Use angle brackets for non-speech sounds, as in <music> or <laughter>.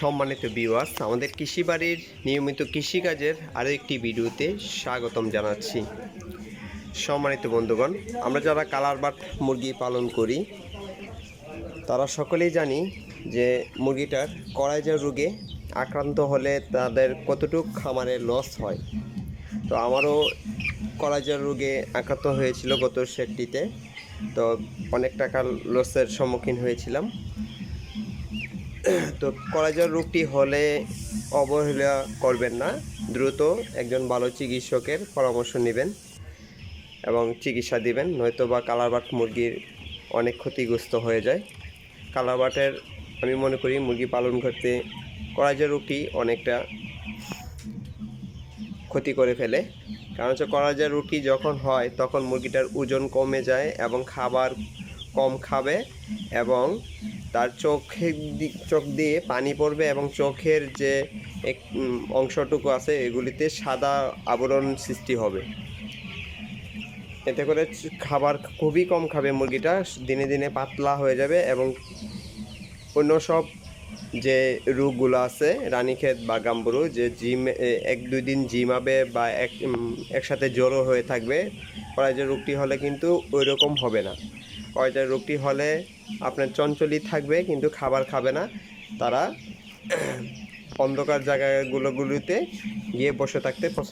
সম্মানিত বিওয়াস আমাদের কৃষিবাড়ির নিয়মিত কৃষিকাজের আরও একটি ভিডিওতে স্বাগতম জানাচ্ছি। সম্মানিত বন্ধুগণ, আমরা যারা কালার বাট মুরগি পালন করি, তারা সকলেই জানি যে মুরগিটার কড়াইজার রোগে আক্রান্ত হলে তাদের কতটুক খামারে লস হয়। তো আমারও কলাজার রোগে আক্রান্ত হয়েছিল গত সেটটিতে, তো অনেক টাকা লসের সম্মুখীন হয়েছিলাম। তো কলাজার রোগটি হলে অবহেলা করবেন না। দ্রুত একজন ভালো চিকিৎসকের পরামর্শ নেবেন এবং চিকিৎসা দিবেন নয়তো বা কালারবাট মুরগির অনেক ক্ষতিগ্রস্ত হয়ে যায়। কালারবাটের আমি মনে করি মুরগি পালন করতে কলাজার রোগটি অনেকটা ক্ষতি করে ফেলে। কারণ হচ্ছে কলাজার রুটি যখন হয়, তখন মুরগিটার ওজন কমে যায় এবং খাবার কম খাবে এবং তার চোখের দিক, চোখ দিয়ে পানি পড়বে এবং চোখের যে এক অংশটুকু আছে এগুলিতে সাদা আবরণ সৃষ্টি হবে। এতে করে খাবার খুবই কম খাবে মুরগিটা, দিনে দিনে পাতলা হয়ে যাবে এবং অন্য সব যে রোগগুলো আছে, রানীক্ষেত বা গাম্বুরু, যে জিম এক, দুই দিন জিমাবে বা এক একসাথে জ্বরও হয়ে থাকবে কয়েকটা রোগটি হলে কিন্তু ওই রকম হবে না। কয়েকটা রোগটি হলে আপনার চঞ্চলই থাকবে, কিন্তু খাবার খাবে না। তারা <clears throat> অন্ধকার জায়গাগুলোগুলোতে গিয়ে বসে থাকতে পছন্দ